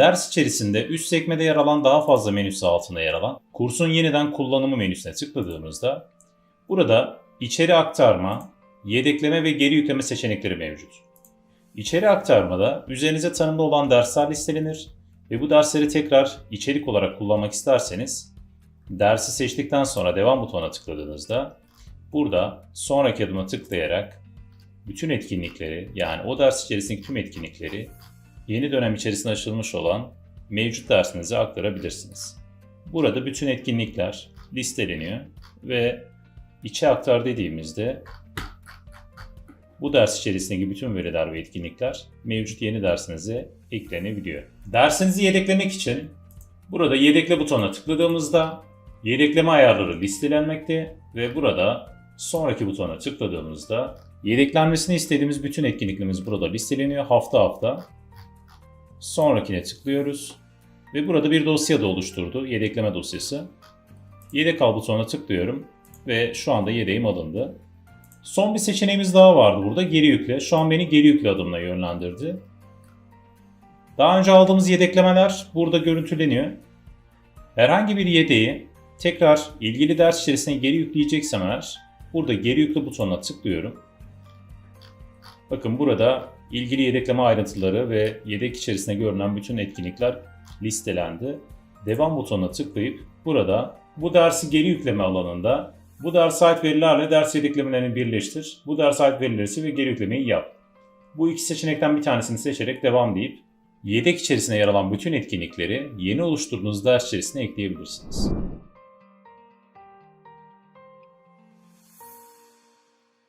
ders içerisinde üst sekmede yer alan daha fazla menüsü altında yer alan kursun yeniden kullanımı menüsüne tıkladığımızda burada içeri aktarma, yedekleme ve geri yükleme seçenekleri mevcut. İçeri aktarmada üzerinize tanımlı olan dersler listelenir ve bu dersleri tekrar içerik olarak kullanmak isterseniz dersi seçtikten sonra devam butonuna tıkladığınızda burada sonraki adıma tıklayarak bütün etkinlikleri yani o ders içerisindeki tüm etkinlikleri yeni dönem içerisinde açılmış olan mevcut dersinize aktarabilirsiniz. Burada bütün etkinlikler listeleniyor ve içe aktar dediğimizde bu ders içerisindeki bütün veriler ve etkinlikler mevcut yeni dersinize eklenebiliyor. Dersinizi yedeklemek için burada yedekle butonuna tıkladığımızda yedekleme ayarları listelenmekte ve burada sonraki butona tıkladığımızda yedeklenmesini istediğimiz bütün etkinliklerimiz burada listeleniyor hafta hafta. Sonrakine tıklıyoruz ve burada bir dosya da oluşturdu yedekleme dosyası. Yedek al butonuna tıklıyorum ve şu anda yedeğim alındı. Son bir seçeneğimiz daha vardı burada. Geri yükle. Şu an beni geri yükle adımına yönlendirdi. Daha önce aldığımız yedeklemeler burada görüntüleniyor. Herhangi bir yedeği tekrar ilgili ders içerisine geri yükleyeceksem eğer burada geri yükle butonuna tıklıyorum. Bakın burada ilgili yedekleme ayrıntıları ve yedek içerisinde görünen bütün etkinlikler listelendi. Devam butonuna tıklayıp burada bu dersi geri yükleme alanında bu ders ait verilerle ders yedeklemelerini birleştir. Bu ders ait verileri ve geri yüklemeyi yap. Bu iki seçenekten bir tanesini seçerek devam deyip yedek içerisinde yer alan bütün etkinlikleri yeni oluşturduğunuz ders içerisine ekleyebilirsiniz.